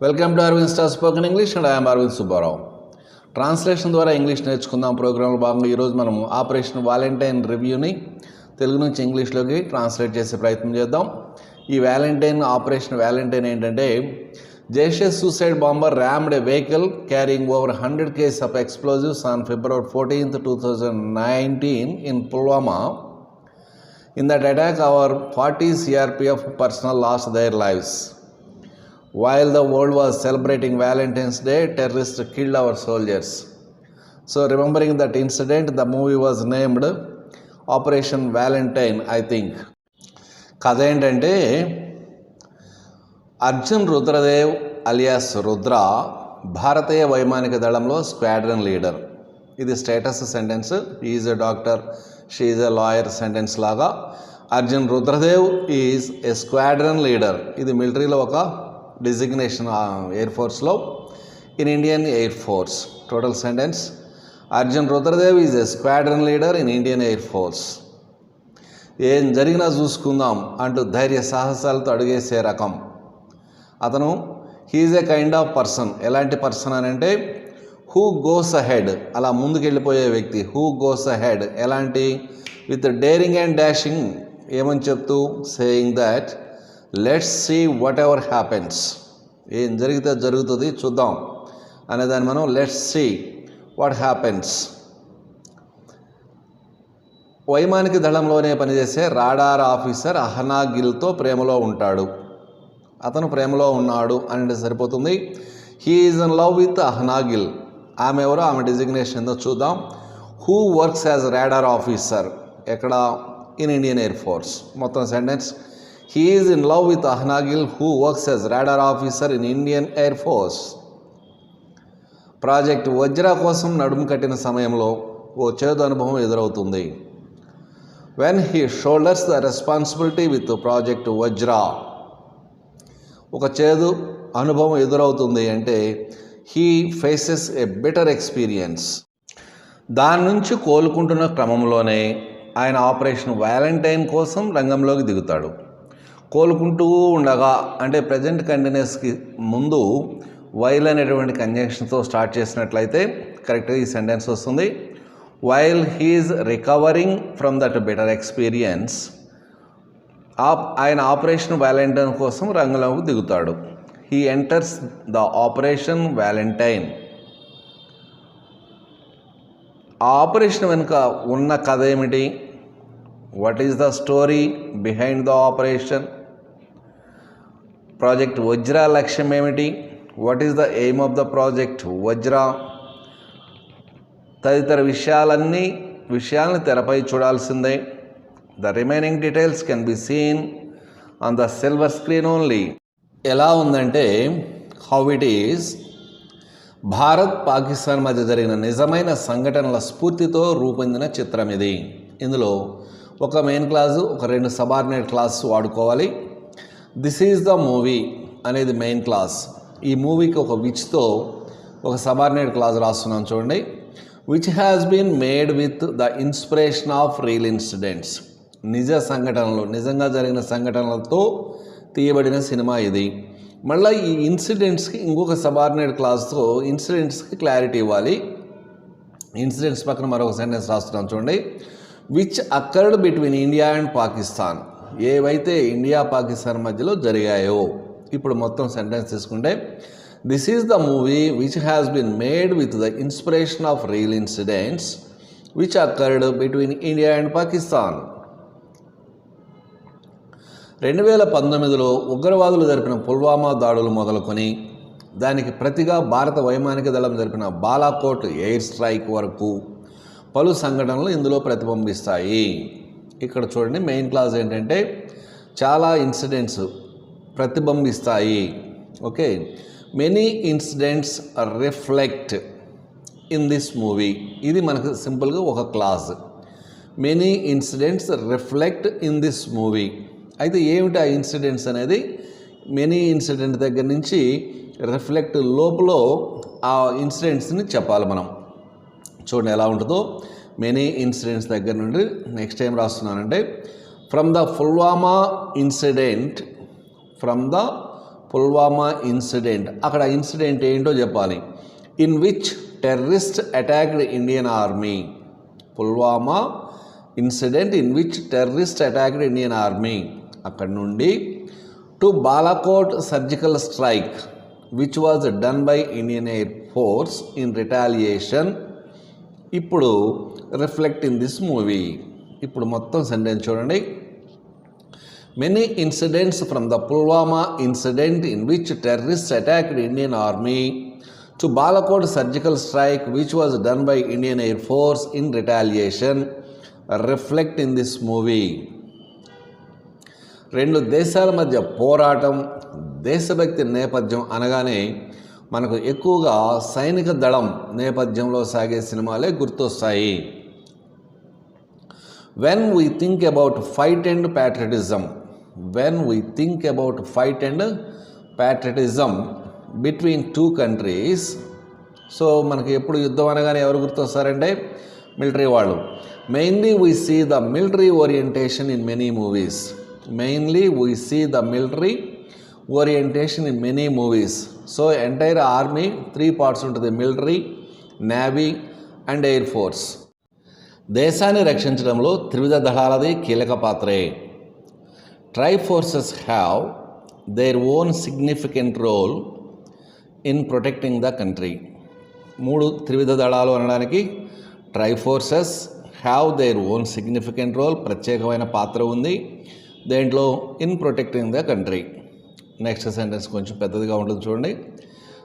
Welcome to Arvind star spoken English and I'm Arvind Subbarao translation ద్వారా English నేర్చుకుందాం ప్రోగ్రాంలో భాగంగా ఈరోజు మనం ఆపరేషన్ వాలంటైన్ రివ్యూని తెలుగు నుంచి ఇంగ్లీష్లోకి ట్రాన్స్లేట్ చేసే ప్రయత్నం చేద్దాం. ఈ వ్యాలంటైన్ ఆపరేషన్ వ్యాలంటైన్ ఏంటంటే Jaish suicide bomber rammed vehicle carrying over hundred case of explosives on February fourteenth two thousand nineteen in Pulwama In that attack, our 40 CRPF personnel lost their lives while the world was celebrating Valentine's day terrorists killed our soldiers so remembering that incident the movie was named Operation Valentine I think కథ ఏంటంటే Arjun Rudradev alias Rudra భారతీయ వైమానిక దళంలో squadron leader ఇది status sentence is a doctor she's a lawyer sentence లాగా Arjun Rudradev is a squadron leader ఇది మిలిటరీలో ఒక designation air ఫోర్స్లో in Indian Air Force total sentence Arjun Rudradev is a squadron leader in Indian Air Force ఏం జరిగినా చూసుకుందాం అంటూ ధైర్య సాహసాలతో అడుగేసే రకం. అతను he's a kind of person ఎలాంటి పర్సన్ అని అంటే హూ గోస్ అహెడ్ అలా ముందుకెళ్ళిపోయే వ్యక్తి హూ గోస్ అహెడ్ ఎలాంటి? విత్ డేరింగ్ అండ్ డాషింగ్ ఏమని చెప్తూ saying that let's see whatever happens ఏం జరిగితే జరుగుతుంది చూద్దాం. అనేదాన్ని మనం లెట్స్ సీ వాట్ హ్యాపెన్స్ వైమానిక దళంలోనే పనిచేసే రాడార్ ఆఫీసర్ అహనా గిల్తో ప్రేమలో ఉంటాడు. అతను ప్రేమలో ఉన్నాడు అంటే సరిపోతుంది. He is in love with Ahana Gill ఆమె ఎవరో ఆమె డిజిగ్నేషన్ ఏందో చూద్దాం. Who works as radar officer ఎక్కడ? ఇన్ ఇండియన్ ఎయిర్ ఫోర్స్ మొత్తం sentence he is in love with Ahana Gill who works as radar officer in Indian Air Force project Vajra కోసం నడుము కట్టిన సమయంలో ఓ చేదు అనుభవం ఎదురవుతుంది. When he shoulders the responsibility with project Vajra ఒక చేదు అనుభవం ఎదురవుతుంది అంటే he faces a better experience దాని నుంచి కోలుకుంటున్న క్రమంలోనే ఆయన ఆపరేషన్ వ్యాలంటైన్ కోసం రంగంలోకి దిగుతాడు. కోలుకుంటూ ఉండగా అంటే ప్రజెంట్ కంటిన్యూస్కి ముందు వైల్ అనేటువంటి కంజంక్షన్తో స్టార్ట్ చేసినట్లయితే కరెక్ట్గా ఈ సెంటెన్స్ వస్తుంది. While he's recovering from that better experience ఆప్ ఆయన ఆపరేషన్ వ్యాలంటైన్ కోసం రంగంలోకి దిగుతాడు. He enters the Operation Valentine ఆ ఆపరేషన్ వెనుక ఉన్న కథ ఏమిటి? What is the story behind the operation project Vajra లక్ష్యం ఏమిటి? What is the aim of the project Vajra. తదితర విషయాలన్నీ విషయాలను తెరపై చూడాల్సిందే. The remaining details can be seen on the silver screen only ఎలా ఉందంటే how it is Bharat Pakistan మధ్య జరిగిన నిజమైన సంఘటనల స్ఫూర్తితో రూపొందిన చిత్రం ఇది. ఇందులో ఒక మెయిన్ క్లాసు ఒక రెండు సబార్డినేట్ క్లాస్ వాడుకోవాలి. దిస్ ఈజ్ ద మూవీ అనేది మెయిన్ క్లాస్ ఈ మూవీకి ఒక విచ్తో ఒక సబార్డినేట్ క్లాస్ రాస్తున్నాం చూడండి. Which has been made with the inspiration of real incidents నిజ సంఘటనలు నిజంగా జరిగిన సంఘటనలతో తీయబడిన సినిమా ఇది. మళ్ళీ ఈ ఇన్సిడెంట్స్కి ఇంకొక సబార్డినేట్ క్లాస్తో ఇన్సిడెంట్స్కి క్లారిటీ ఇవ్వాలి. ఇన్సిడెంట్స్ పక్కన మరొక సెంటెన్స్ రాస్తున్నాం చూడండి. Which occurred between India and Pakistan ఏవైతే ఇండియా పాకిస్తాన్ మధ్యలో జరిగాయో ఇప్పుడు మొత్తం సెంటెన్స్ తీసుకుంటే this is the movie which has been made with the inspiration of real incidents which occurred between India and Pakistan రెండు వేల పంతొమ్మిదిలో ఉగ్రవాదులు జరిపిన పుల్వామా దాడులు మొదలుకొని దానికి ప్రతిగా భారత వైమానిక దళం జరిపిన బాలాకోట్ ఎయిర్ స్ట్రైక్ వరకు పలు సంఘటనలు ఇందులో ప్రతిబింబిస్తాయి. ఇక్కడ చూడండి మెయిన్ క్లాస్ ఏంటంటే చాలా ఇన్సిడెంట్స్ ప్రతిబింబిస్తాయి. Okay many incidents reflect in this movie ఇది మనకు సింపుల్గా ఒక class many incidents reflect in this movie అయితే ఏమిటి ఆ ఇన్సిడెంట్స్ అనేది? మెనీ ఇన్సిడెంట్ దగ్గర నుంచి రిఫ్లెక్ట్ లోపల ఆ ఇన్సిడెంట్స్ని చెప్పాలి మనం. చూడండి ఎలా ఉంటుందో. మెనీ ఇన్సిడెంట్స్ దగ్గర నుండి next time రాస్తున్నానంటే from the Pulwama incident from the Pulwama incident అక్కడ ఇన్సిడెంట్ ఏంటో చెప్పాలి. In which terrorist attacked Indian Army Pulwama incident in which terrorist attacked Indian Army అక్కడ నుండి to Balakot surgical strike which was done by Indian Air Force in retaliation ఇప్పుడు reflect in this movie ఇప్పుడు మొత్తం sentence చూడండి. Many incidents from the Pulwama incident in which terrorist attacked Indian Army to Balakot surgical strike which was done by Indian Air Force in retaliation reflect in this movie రెండు దేశాల మధ్య పోరాటం దేశభక్తి నేపథ్యం అనగానే మనకు ఎక్కువగా సైనిక దళం నేపథ్యంలో సాగే సినిమాలే గుర్తొస్తాయి. When we think about fight and patriotism when we think about fight and patriotism between two countries so మనకి ఎప్పుడు యుద్ధం అనగానే ఎవరు గుర్తొస్తారంటే మిలిటరీ వాళ్ళు. Mainly we see the military orientation in many movies mainly we see the military orientation in many movies so entire army three parts ఉంటుంది. Military navy and air force దేశాన్ని రక్షించడంలో త్రివిధ దళాలది కీలక పాత్రే. Tri forces have their own significant role in protecting the country. మూడు త్రివిధ దళాలు అనడానికి tri forces have their own significant role ప్రత్యేకమైన పాత్ర ఉంది దేంట్లో in protecting the country. Next sentence కొంచెం పెద్దదిగా ఉంటుంది చూడండి.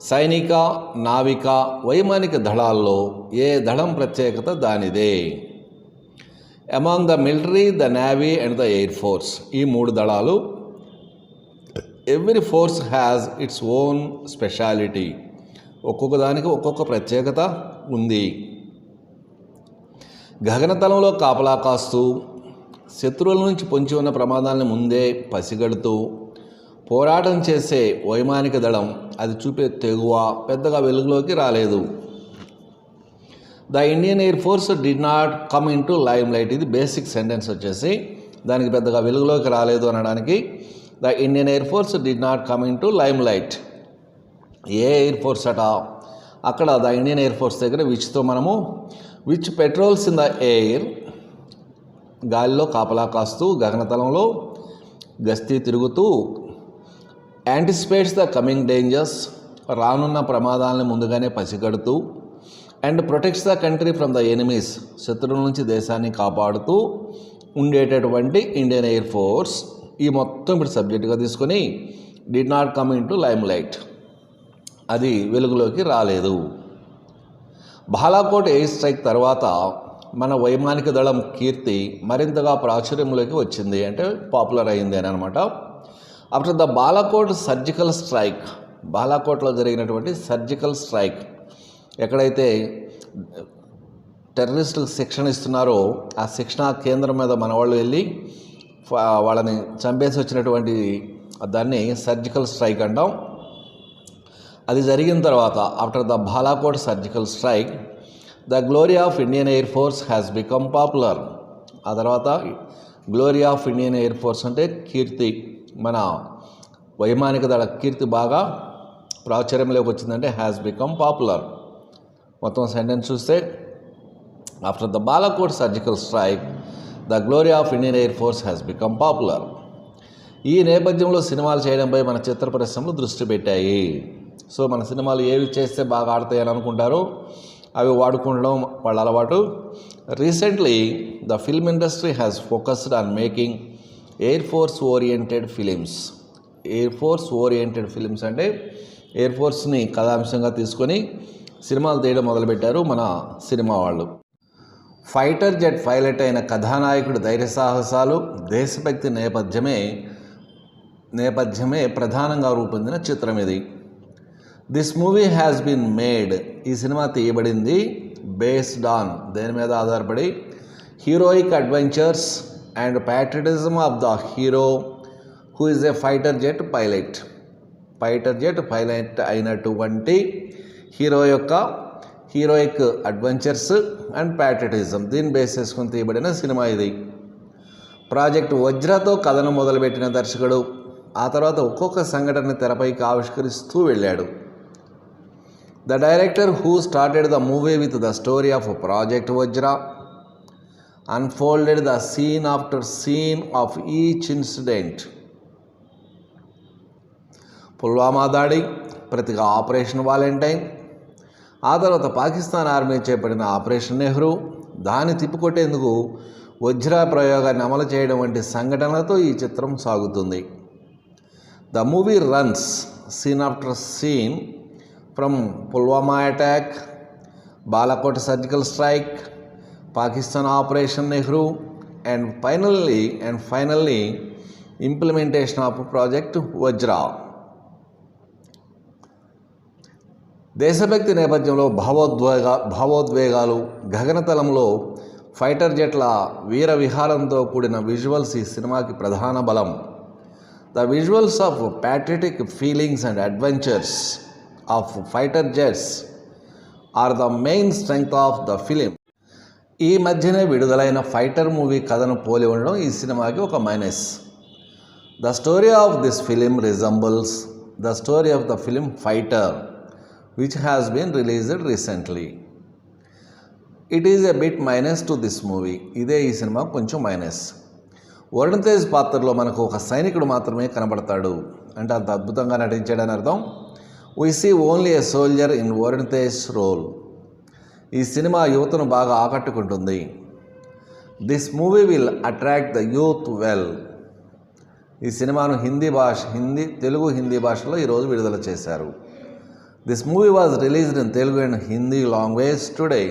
సైనిక నావిక వైమానిక దళాల్లో ఏ దళం ప్రత్యేకత దానిదే? Among the military the navy and the air force ఈ మూడు దళాలు every force has its own speciality ఒక్కొక్క దానికి ఒక్కొక్క ప్రత్యేకత ఉంది. గగనతలంలో కాపలా కాస్తూ శత్రువుల నుంచి పొంచి ఉన్న ప్రమాదాలను ముందే పసిగడుతూ పోరాటం చేసే వైమానిక దళం అది చూపే తెగువ పెద్దగా వెలుగులోకి రాలేదు. The Indian Air Force did not come into limelight ఇది బేసిక్ సెంటెన్స్ వచ్చేసి దానికి పెద్దగా వెలుగులోకి రాలేదు అనడానికి. The Indian Air Force did not come into limelight A air force అట అక్కడ ద ఇండియన్ ఎయిర్ ఫోర్స్ దగ్గర విచ్తో మనము which patrols in the air గాలిలో కాపలా కాస్తూ గగనతలంలో గస్తీ తిరుగుతూ యాంటిసిపేట్స్ ద కమింగ్ డేంజర్స్ రానున్న ప్రమాదాలను ముందుగానే పసిగడుతూ and protects the country from the enemies. శత్రువుల నుంచి దేశాన్ని కాపాడుతూ ఉండేటటువంటి ఇండియన్ ఎయిర్ ఫోర్స్ ఈ మొత్తం ఇప్పుడు సబ్జెక్టుగా తీసుకొని did not come into limelight అది వెలుగులోకి రాలేదు. బాలాకోట్ ఎయిర్ స్ట్రైక్ తర్వాత మన వైమానిక దళం కీర్తి మరింతగా ప్రాచుర్యంలోకి వచ్చింది అంటే పాపులర్ అయింది అని అనమాట after the Balakot surgical strike బాలాకోట్లో జరిగినటువంటి సర్జికల్ స్ట్రైక్ ఎక్కడైతే టెర్రరిస్టులు శిక్షణ ఇస్తున్నారో ఆ శిక్షణా కేంద్రం మీద మన వాళ్ళు వెళ్ళి వాళ్ళని చంపేసి వచ్చినటువంటి దాన్ని సర్జికల్ స్ట్రైక్ అంటాం. అది జరిగిన తర్వాత after the Balakot surgical strike the glory of Indian Air Force has become popular. ఆ తర్వాత glory of Indian Air Force అంటే కీర్తి మన వైమానిక దళ కీర్తి బాగా ప్రాచుర్యంలోకి వచ్చిందంటే హ్యాస్ బికమ్ పాపులర్. మొత్తం సెంటెన్స్ చూస్తే after the Balakot surgical strike the glory of Indian Air Force has become popular ఈ నేపథ్యంలో సినిమాలు చేయడంపై మన చిత్ర పరిశ్రమలు దృష్టి పెట్టాయి. సో మన సినిమాలు ఏవి చేస్తే బాగా ఆడతాయని అనుకుంటారో అవి వాడుకుండడం వాళ్ళ అలవాటు. Recently the film industry has focused on making air force oriented films air force oriented films అంటే ఎయిర్ ఫోర్స్ని కథాంశంగా తీసుకొని సినిమాలు తీయడం మొదలుపెట్టారు మన సినిమా వాళ్ళు. ఫైటర్ జెట్ పైలట్ అయిన కథానాయకుడి ధైర్య సాహసాలు దేశభక్తి నేపథ్యమే నేపథ్యమే ప్రధానంగా రూపొందిన చిత్రం ఇది. This movie has been made ఈ సినిమా తీయబడింది బేస్డ్ ఆన్ దేని మీద ఆధారపడి? Heroic adventures and patriotism of the hero who is a fighter jet pilot fighter jet pilot అయినటువంటి హీరో యొక్క హీరోయిక్ అడ్వెంచర్స్ అండ్ ప్యాట్రటిజం దీన్ని బేస్ చేసుకుని తీయబడిన సినిమా ఇది. ప్రాజెక్ట్ వజ్రతో కథను మొదలుపెట్టిన దర్శకుడు ఆ తర్వాత ఒక్కొక్క సంఘటన తెరపైకి ఆవిష్కరిస్తూ వెళ్ళాడు. The director who started the movie with the story of project Vajra. Unfolded the scene after scene of each incident. Pulwama దాడి ప్రతిగా ఆపరేషన్ వాలెంటైన్. ఆ తర్వాత పాకిస్తాన్ ఆర్మీ చేపట్టిన ఆపరేషన్ నెహ్రూ దాన్ని తిప్పికొట్టేందుకు వజ్ర ప్రయోగాన్ని అమలు చేయడం వంటి సంఘటనలతో ఈ చిత్రం సాగుతుంది. The movie runs scene after scene from Pulwama attack Balakot surgical strike Pakistan operation Nehru and finally and finally implementation of project Vajra. దేశభక్తి నేపథ్యంలో భావోద్వేగ భావోద్వేగాలు గగనతలంలో ఫైటర్ జెట్ల వీర విహారంతో కూడిన విజువల్స్ ఈ సినిమాకి ప్రధాన బలం. The visuals of patriotic feelings and adventures of fighter jets are the main strength of the film. ఈ మధ్యనే విడుదలైన ఫైటర్ మూవీ కథను పోలి ఉండడం ఈ సినిమాకి ఒక minus. The story of this film resembles the story of the film Fighter. Which has been released recently it is a bit minus to this movie ఇదే ఈ సినిమా కొంచెం మైనస్ వరుణ్ తేజ్ పాత్రలో మనకు ఒక సైనికుడు మాత్రమే కనబడతాడు. అంటే అంత అద్భుతంగా నటించాడని అర్థం. We see only a soldier in Varun Tej role ఈ సినిమా యువతను బాగా ఆకట్టుకుంటుంది. This movie will attract the youth well ఈ సినిమాను హిందీ భాష హిందీ తెలుగు హిందీ భాషలో ఈరోజు విడుదల చేశారు. This movie was released in Telugu and Hindi language today.